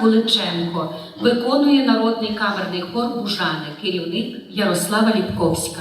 Куличенко виконує народний камерний хор Бужани, керівник Ярослава Ліпковська.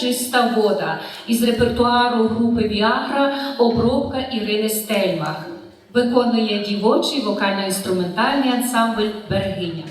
Чиста вода із репертуару групи Віагра обробка Ірини Стельмах. Виконує дівочий вокально-інструментальний ансамбль Берегиня.